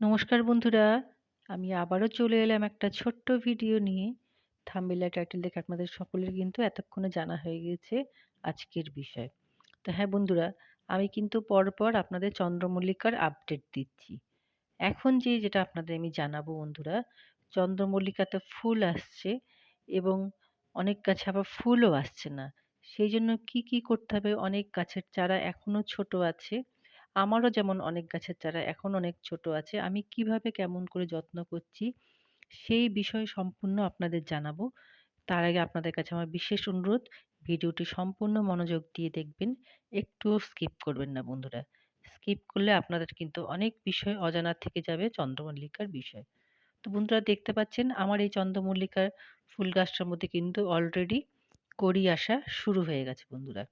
নমস্কার বন্ধুরা, আমি আবারও চলে এলাম একটা ছোট্ট ভিডিও নিয়ে। থাম্বনেল টাইটেল দেখে আপনাদের সকলের কিন্তু এতক্ষণে জানা হয়ে গেছে আজকের বিষয়। তো হ্যাঁ বন্ধুরা, আমি কিন্তু পরপর আপনাদের চন্দ্রমল্লিকার আপডেট দিচ্ছি। এখন যে যেটা আপনাদের আমি জানাব বন্ধুরা, চন্দ্রমল্লিকাতে ফুল আসছে এবং অনেক গাছে আবার ফুলও আসছে না। সেই জন্য কি কি করতে হবে? অনেক গাছের চারা এখনও ছোট আছে। আমারও যেমন অনেক গাছের চারা এখন অনেক ছোট আছে। আমি কীভাবে কেমন করে যত্ন করছি, সেই বিষয়ে সম্পূর্ণ আপনাদের জানাব। তার আগে আপনাদের কাছে আমার বিশেষ অনুরোধ, ভিডিওটি সম্পূর্ণ মনোযোগ দিয়ে দেখবেন, একটুও স্কিপ করবেন না বন্ধুরা। স্কিপ করলে আপনাদের কিন্তু অনেক বিষয় অজানা থেকে যাবে চন্দ্রমল্লিকার বিষয়। তো বন্ধুরা দেখতে পাচ্ছেন, আমার এই চন্দ্রমল্লিকার ফুল গাছটার মধ্যে কিন্তু অলরেডি কড়ি আসা শুরু হয়ে গেছে বন্ধুরা।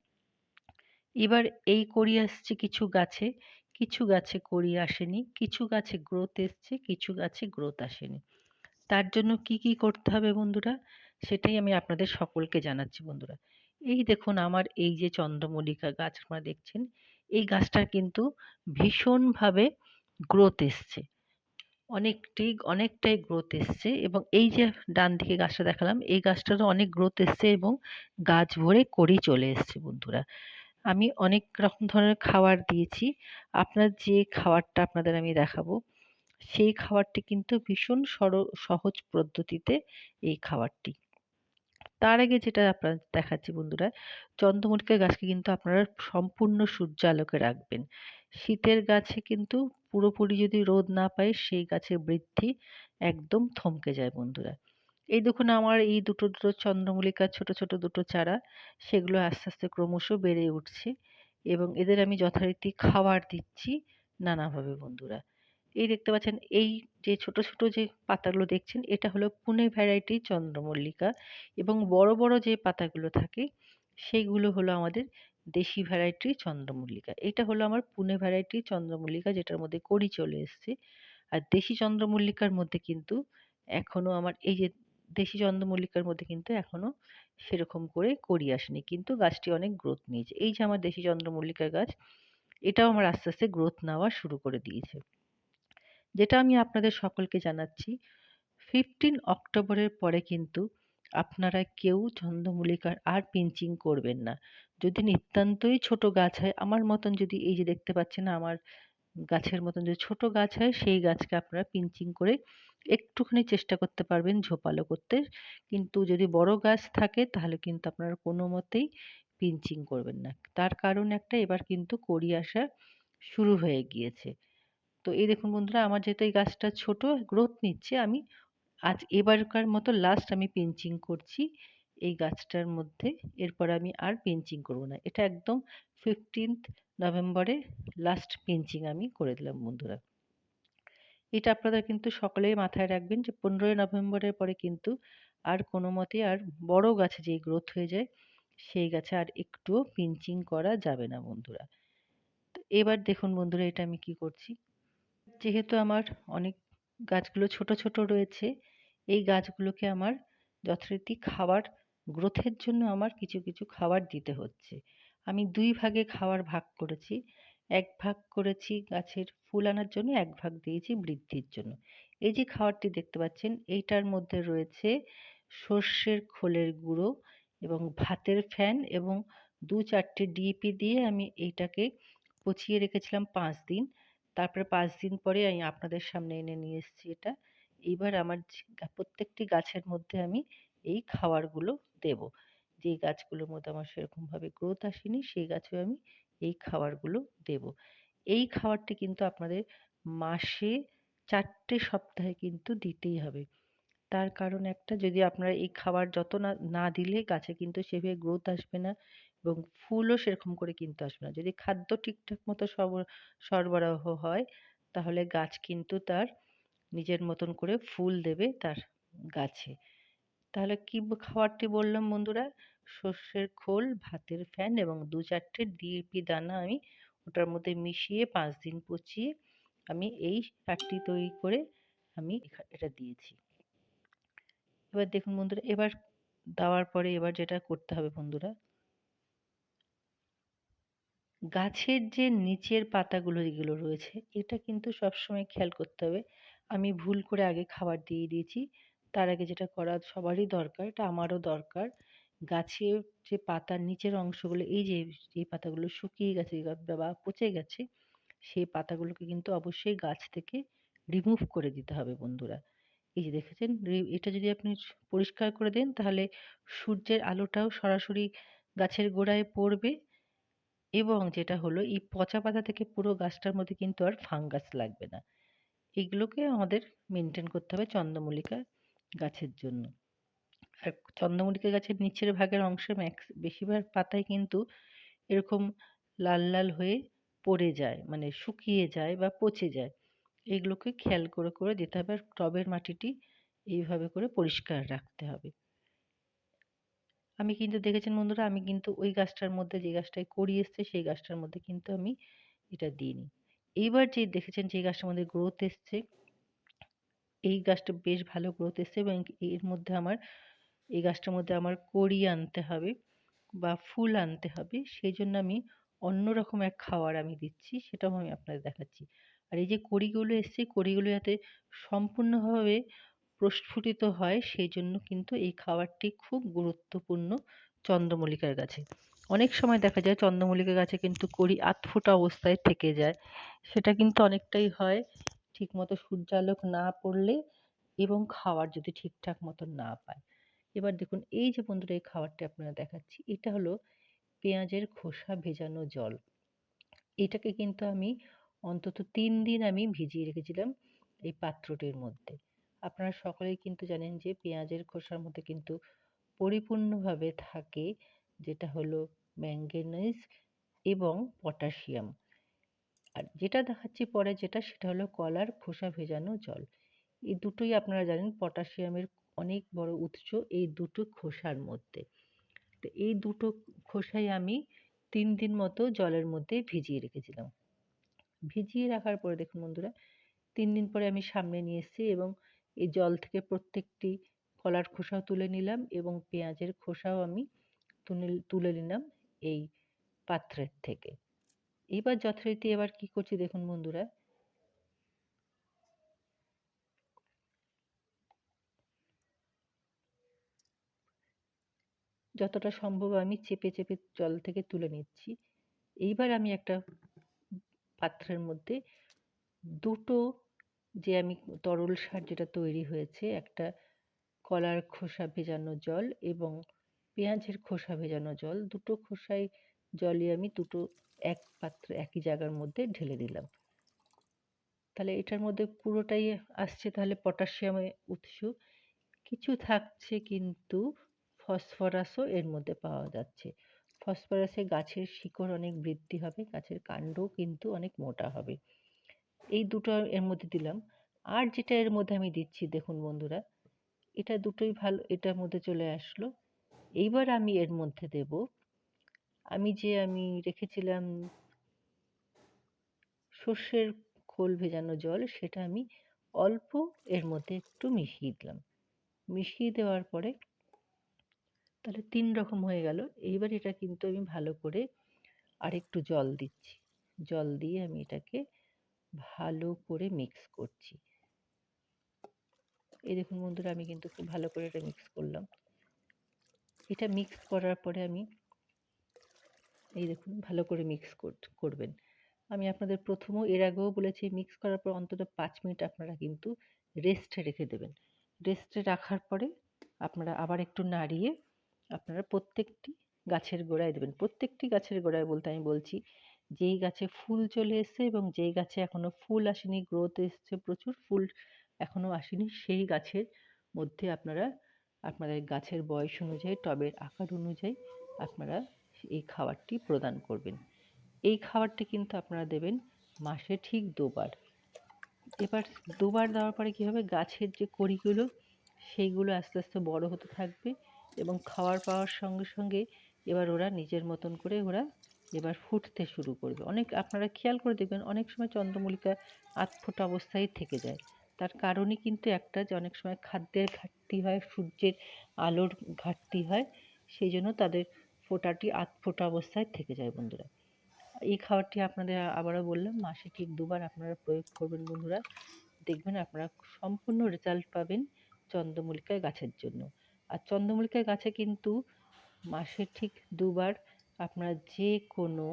এবার এই কড়ি আসছে কিছু গাছে কিছু গাছে কড়ি আসেনি, কিছু গাছে গ্রোথ এসছে, কিছু গাছে গ্রোথ আসেনি। তার জন্য কি কি করতে হবে বন্ধুরা? সেটাই আমি আপনাদের সকলকে জানাচ্ছি বন্ধুরা। এই দেখুন আমার এই যে চন্দ্রমল্লিকা গাছ আপনারা দেখছেন, এই গাছটার কিন্তু ভীষণভাবে গ্রোথ এসছে। অনেকটাই অনেকটাই গ্রোথ এসছে এবং এই যে ডান দিকে গাছটা দেখালাম, এই গাছটারও অনেক গ্রোথ এসছে এবং গাছ ভরে কড়ি চলে এসছে বন্ধুরা। আমি অনেক রকম ধরনের খাবার দিয়েছি। আপনার যে খাবারটা আপনাদের আমি দেখাবো, সেই খাবারটি কিন্তু ভীষণ সর, সহজ পদ্ধতিতে এই খাবারটি। তার আগে যেটা আপনার দেখাচ্ছি বন্ধুরা, চন্দ্রমল্লিকা গাছকে কিন্তু আপনারা সম্পূর্ণ সূর্যালোকে রাখবেন। শীতের গাছে কিন্তু পুরোপুরি যদি রোদ না পায়, সেই গাছের বৃদ্ধি একদম থমকে যায় বন্ধুরা। এই দেখুন আমার এই দুটো দুটো চন্দ্রমল্লিকার ছোট ছোট দুটো চারা, সেগুলো আস্তে আস্তে ক্রমশ বেড়ে উঠছে এবং এদের আমি যথারীতি খাবার দিচ্ছি নানাভাবে বন্ধুরা। এই দেখতে পাচ্ছেন, এই যে ছোট ছোট যে পাতাগুলো দেখছেন, এটা হলো পুনে ভ্যারাইটি চন্দ্রমল্লিকা এবং বড় বড় যে পাতাগুলো থাকে, সেইগুলো হলো আমাদের দেশি ভ্যারাইটি চন্দ্রমল্লিকা। এটা হলো আমার পুনে ভ্যারাইটি চন্দ্রমল্লিকা যেটার মধ্যে কড়ি চলে এসছে। আর দেশি চন্দ্রমল্লিকার মধ্যে কিন্তু এখনও আমার এই যে দেশি চন্দ্রমল্লিকার মধ্যে কিন্তু এখনও সেরকম করে কড়ি আসেনি। কিন্তু গাছটি অনেক গ্রোথ নিয়েছে। এই যে আমার দেশি চন্দ্রমল্লিকার গাছ, এটাও আমার আস্তে আস্তে গ্রোথ নেওয়া শুরু করে দিয়েছে। যেটা আমি আপনাদের সকলকে জানাচ্ছি ফিফটিন অক্টোবরের পরে কিন্তু আপনারা কেউ চন্দ্রমল্লিকার আর পিঞ্চিং করবেন না। যদি নিতান্তই ছোট গাছ হয়, আমার মতন যদি এই যে দেখতে পাচ্ছেন, আমার গাছের মতন যদি ছোট গাছ হয়, সেই গাছকে আপনারা পিঞ্চিং করে একটুখানি চেষ্টা করতে পারবেন ঝোপালো করতে। কিন্তু যদি বড় গাছ থাকে, তাহলে কিন্তু আপনারা কোনো মতেই পিঞ্চিং করবেন না। তার কারণ একটা, এবার কিন্তু কড়ি আসা শুরু হয়ে গিয়েছে। তো এই দেখুন বন্ধুরা, আমার যেহেতু এই গাছটা ছোট গ্রোথ নিচ্ছে, আমি আজ এবারকার মতো লাস্ট আমি পিঞ্চিং করছি এই গাছটার মধ্যে। এরপর আমি আর পিঞ্চিং করব না। এটা একদম ফিফটিন্থ নভেম্বরে লাস্ট পিঞ্চিং আমি করে দিলাম বন্ধুরা। এটা আপনারা কিন্তু সকলেই মাথায় রাখবেন যে, পনেরোই নভেম্বরের পরে কিন্তু আর কোনো মতে আর বড় গাছে যেই গ্রোথ হয়ে যায়, সেই গাছে আর একটুও পিঞ্চিং করা যাবে না বন্ধুরা। তো এবার দেখুন বন্ধুরা এটা আমি কি করছি। যেহেতু আমার অনেক গাছগুলো ছোট ছোট রয়েছে, এই গাছগুলোকে আমার যথারীতি খাবার গ্রোথের জন্য আমার কিছু কিছু খাবার দিতে হচ্ছে। আমি দুই ভাগে খাবার ভাগ করেছি। এক ভাগ করেছি গাছের ফুল আনার জন্য, এক ভাগ দিয়েছি বৃদ্ধির জন্য। এই যে খাবারটি দেখতে পাচ্ছেন, এইটার মধ্যে রয়েছে সর্ষের খোলের গুঁড়ো এবং ভাতের ফ্যান এবং দু চারটে ডিএপি দিয়ে আমি এইটাকে পচিয়ে রেখেছিলাম পাঁচ দিন। তারপরে পাঁচ দিন পরে আমি আপনাদের সামনে এনে নিয়ে এসেছি এটা। এইবার আমার প্রত্যেকটি গাছের মধ্যে আমি এই খাবারগুলো দেব। যেই গাছগুলোর মধ্যে আমার সেরকমভাবে গ্রোথ আসেনি, সেই গাছেও আমি এই খাবারগুলো দেব। এই খাবারটি কিন্তু আপনাদের মাসে চারটে সপ্তাহে কিন্তু দিতেই হবে। তার কারণ একটা, যদি আপনারা এই খাবার যত না না দিলে গাছে কিন্তু সেভাবে গ্রোথ আসবে না এবং ফুলও সেরকম করে কিন্তু আসবে না। যদি খাদ্য ঠিকঠাক মতো সরবরাহ হয়, তাহলে গাছ কিন্তু তার নিজের মতন করে ফুল দেবে তার গাছে। তাহলে কি খাবারটি বললাম বন্ধুরা? সর্ষের খোল, ভাতের ফ্যান এবং দু চারটে ডিএপি দানা আমি ওটার মধ্যে মিশিয়ে পাঁচ দিন পচিয়ে আমি এই সারটি তৈরি করে আমি এটা দিয়েছি। এবার দেখুন বন্ধুরা, এবার দেওয়ার পরে এবার যেটা করতে হবে বন্ধুরা, গাছের যে নিচের পাতাগুলো যেগুলো রয়েছে, এটা কিন্তু সবসময় খেয়াল করতে হবে। আমি ভুল করে আগে খাবার দিয়ে দিয়েছি, তার আগে যেটা করা সবারই দরকার, এটা আমারও দরকার। গাছের যে পাতার নিচের অংশগুলো, এই যে এই পাতাগুলো শুকিয়ে গেছে বা পচে গেছে, সেই পাতাগুলোকে কিন্তু অবশ্যই গাছ থেকে রিমুভ করে দিতে হবে বন্ধুরা। এই যে দেখেছেন এটা যদি আপনি পরিষ্কার করে দেন, তাহলে সূর্যের আলোটাও সরাসরি গাছের গোড়ায় পড়বে এবং যেটা হলো, এই পচা পাতা থেকে পুরো গাছটার মধ্যে কিন্তু আর ফাঙ্গাস লাগবে না। এগুলোকে আমাদের মেনটেন করতে হবে চন্দ্রমল্লিকা গাছের জন্য। আর চন্দ্রমল্লিকা গাছের নিচের ভাগের অংশে ম্যাক্স বেশিরভাগ পাতায় কিন্তু এরকম লাল লাল হয়ে পড়ে যায় মানে শুকিয়ে যায় বা পচে যায়। এগুলোকে খেয়াল করে করে দিতে হবে আর টবের মাটিটি এইভাবে করে পরিষ্কার রাখতে হবে। আমি কিন্তু, দেখেছেন বন্ধুরা, আমি কিন্তু ওই গাছটার মধ্যে যে গাছটায় কড়ি এসছে, সেই গাছটার মধ্যে কিন্তু আমি এটা দিইনি। এইবার যে দেখেছেন, যে গাছটার মধ্যে গ্রোথ এসছে, এই গাছটা বেশ ভালো গ্রোথ এসছে এবং এর মধ্যে আমার এই গাছটার মধ্যে আমার কড়ি আনতে হবে বা ফুল আনতে হবে সেই জন্য আমি অন্যরকম এক খাবার আমি দিচ্ছি, সেটাও আমি আপনাদের দেখাচ্ছি। আর এই যে কড়িগুলো এসছে কড়িগুলো যাতে সম্পূর্ণভাবে প্রস্ফুটিত হয় সেই জন্য কিন্তু এই খাবারটি খুব গুরুত্বপূর্ণ চন্দ্রমল্লিকার গাছে। অনেক সময় দেখা যায় চন্দ্রমল্লিকা গাছে কিন্তু কড়ি আধফোটা অবস্থায় থেকে যায়। সেটা কিন্তু অনেকটাই হয় ঠিকমতো সূর্যালোক না পড়লে এবং খাওয়ার যদি ঠিকঠাক মতো না পায়। এবার দেখুন, এই যে বন্ধুরা, এই খাবারটি আপনারা দেখাচ্ছি, এটা হলো পেঁয়াজের খোসা ভেজানো জল। এটাকে কিন্তু আমি অন্তত তিন দিন আমি ভিজিয়ে রেখেছিলাম এই পাত্রটির মধ্যে। আপনারা সকলেই কিন্তু জানেন যে পেঁয়াজের খোসার মধ্যে কিন্তু পরিপূর্ণভাবে থাকে যেটা হলো ম্যাঙ্গানিজ এবং পটাশিয়াম। আর যেটা দেখাচ্ছি পরে যেটা, সেটা হলো কলার খোসা ভেজানো জল। এই দুটোই আপনারা জানেন, পটাশিয়ামের অনেক বড় উৎস এই দুটো খোসার মধ্যে। তো এই দুটো খোসাই আমি তিন দিন মতো জলের মধ্যে ভিজিয়ে রেখেছিলাম। ভিজিয়ে রাখার পরে দেখুন বন্ধুরা, তিন দিন পরে আমি সামনে নিয়ে এসেছি এবং এই জল থেকে প্রত্যেকটি কলার খোসাও তুলে নিলাম এবং পেঁয়াজের খোসাও আমি তুলে নিলাম এই পাত্রের থেকে। এবার যথারীতি এবার কি করছি দেখুন বন্ধুরা যতটা সম্ভব আমি চেপে চেপে জল থেকে তুলে নিচ্ছি। এইবার আমি একটা পাত্রের মধ্যে দুটো যে আমি তরল সার যেটা তৈরি হয়েছে, একটা কলার খোসা ভেজানো জল এবং পেঁয়াজের খোসা ভেজানো জল, দুটো খোসাই জলই আমি দুটো এক পাত্রে, একই জায়গার মধ্যে ঢেলে দিলাম। তাহলে এটার মধ্যে পুরোটাই আসছে তাহলে পটাশিয়ামের উৎস। কিছু থাকছে কিন্তু ফসফরাসও এর মধ্যে পাওয়া যাচ্ছে। ফসফরাসে গাছের শিকড় অনেক বৃদ্ধি হবে, গাছের কাণ্ডও কিন্তু অনেক মোটা হবে। এই দুটো এর মধ্যে দিলাম। আর যেটা এর মধ্যে আমি দিচ্ছি, দেখুন বন্ধুরা, এটা দুটোই ভালো, এটার মধ্যে চলে আসলো। এইবার আমি এর মধ্যে দেব, আমি যে আমি রেখেছিলাম সর্ষের খোল ভেজানো জল, সেটা আমি অল্প এর মধ্যে একটু মিশিয়ে দিলাম। মিশিয়ে দেওয়ার পরে তাহলে তিন রকম হয়ে গেল। এইবার এটা কিন্তু আমি ভালো করে আরেকটু জল দিচ্ছি। জল দিয়ে আমি এটাকে ভালো করে মিক্স করছি। এই দেখুন বন্ধুরা, আমি কিন্তু খুব ভালো করে এটা মিক্স করলাম। এটা মিক্স করার পরে আমি এই দেখুন, ভালো করে মিক্স করবেন। আমি আপনাদের প্রথমেও এর আগেও বলেছি মিক্স করার পর অন্তত পাঁচ মিনিট আপনারা কিন্তু রেস্টে রেখে দেবেন। রেস্টে রাখার পরে আপনারা আবার একটু নাড়িয়ে আপনারা প্রত্যেকটি গাছের গোড়ায় দেবেন। প্রত্যেকটি গাছের গোড়ায় বলতে আমি বলছি, যেই গাছে ফুল চলে এসছে এবং যেই গাছে এখনও ফুল আসেনি গ্রোথ এসছে প্রচুর, ফুল এখনও আসেনি, সেই গাছের মধ্যে আপনারা, আপনাদের গাছের বয়স অনুযায়ী, টবের আকার অনুযায়ী আপনারা এই খাবারটি প্রদান করবেন। এই খাবারটি কিন্তু আপনারা দেবেন মাসে ঠিক দুবার। এবার দুবার দেওয়ার পরে কী হবে? গাছের যে কড়িগুলো, সেইগুলো আস্তে আস্তে বড় হতে থাকবে। এবং খাওয়ার পাওয়ার সঙ্গে সঙ্গে এবার ওরা নিজের মতন করে ওরা এবার ফুটতে শুরু করবে। অনেক আপনারা খেয়াল করে দেখবেন, অনেক সময় চন্দ্রমল্লিকা আধফোটা অবস্থায় থেকে যায়। তার কারণই কিন্তু একটা যে অনেক সময় খাদ্যের ঘাটতি হয়, সূর্যের আলোর ঘাটতি হয়, সেই জন্য তাদের ফোটাটি আধফোটা অবস্থায় থেকে যায় বন্ধুরা। এই খাবারটি আপনাদের আবারও বললাম, মাসে ঠিক দুবার আপনারা প্রয়োগ করবেন বন্ধুরা। দেখবেন আপনারা সম্পূর্ণ রেজাল্ট পাবেন চন্দ্রমল্লিকা গাছের জন্য। আর চন্দ্রমল্লিকা গাছে কিন্তু মাসে ঠিক দুবার আপনারা যে কোনো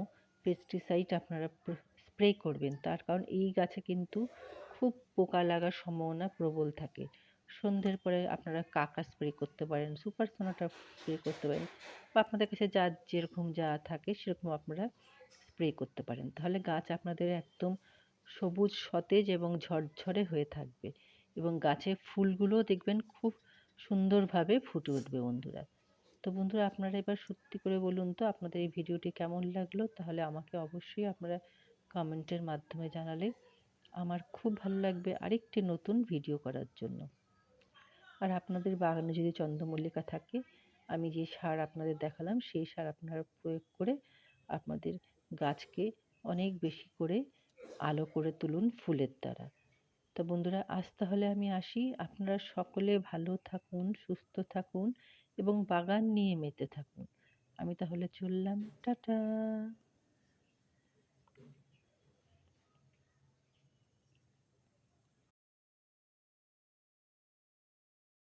পেস্টিসাইড আপনারা স্প্রে করবেন। তার কারণ এই গাছে কিন্তু খুব পোকা লাগার সম্ভাবনা প্রবল থাকে। সন্ধ্যের পরে আপনারা কাকা স্প্রে করতে পারেন সুপার সোনাটা স্প্রে করতে পারেন বা আপনাদের কাছে যা, যেরকম যা থাকে সেরকম আপনারা স্প্রে করতে পারেন। তাহলে গাছ আপনাদের একদম সবুজ, সতেজ এবং ঝরঝরে হয়ে থাকবে এবং গাছের ফুলগুলোও দেখবেন খুব সুন্দরভাবে ফুটে উঠবে বন্ধুরা। তো বন্ধুরা, আপনারা এবার সত্যি করে বলুন তো, আপনাদের এই ভিডিওটি কেমন লাগল? তাহলে আমাকে অবশ্যই আপনারা কমেন্টের মাধ্যমে জানালে। আমার খুব ভালো লাগবে আরেকটি নতুন ভিডিও করার জন্য। আর আপনাদের বাগানে যদি চন্দ্রমল্লিকা থাকে, আমি যে সার আপনাদের দেখালাম, সেই সার আপনারা প্রয়োগ করে আপনাদের গাছকে অনেক বেশি করে আলো করে তুলুন ফুলের দ্বারা। তো বন্ধুরা, আজ তাহলে আমি আসি। আপনারা সকলে ভালো থাকুন, সুস্থ থাকুন এবং বাগান নিয়ে মেতে থাকুন। আমি তাহলে চললাম। টাটা!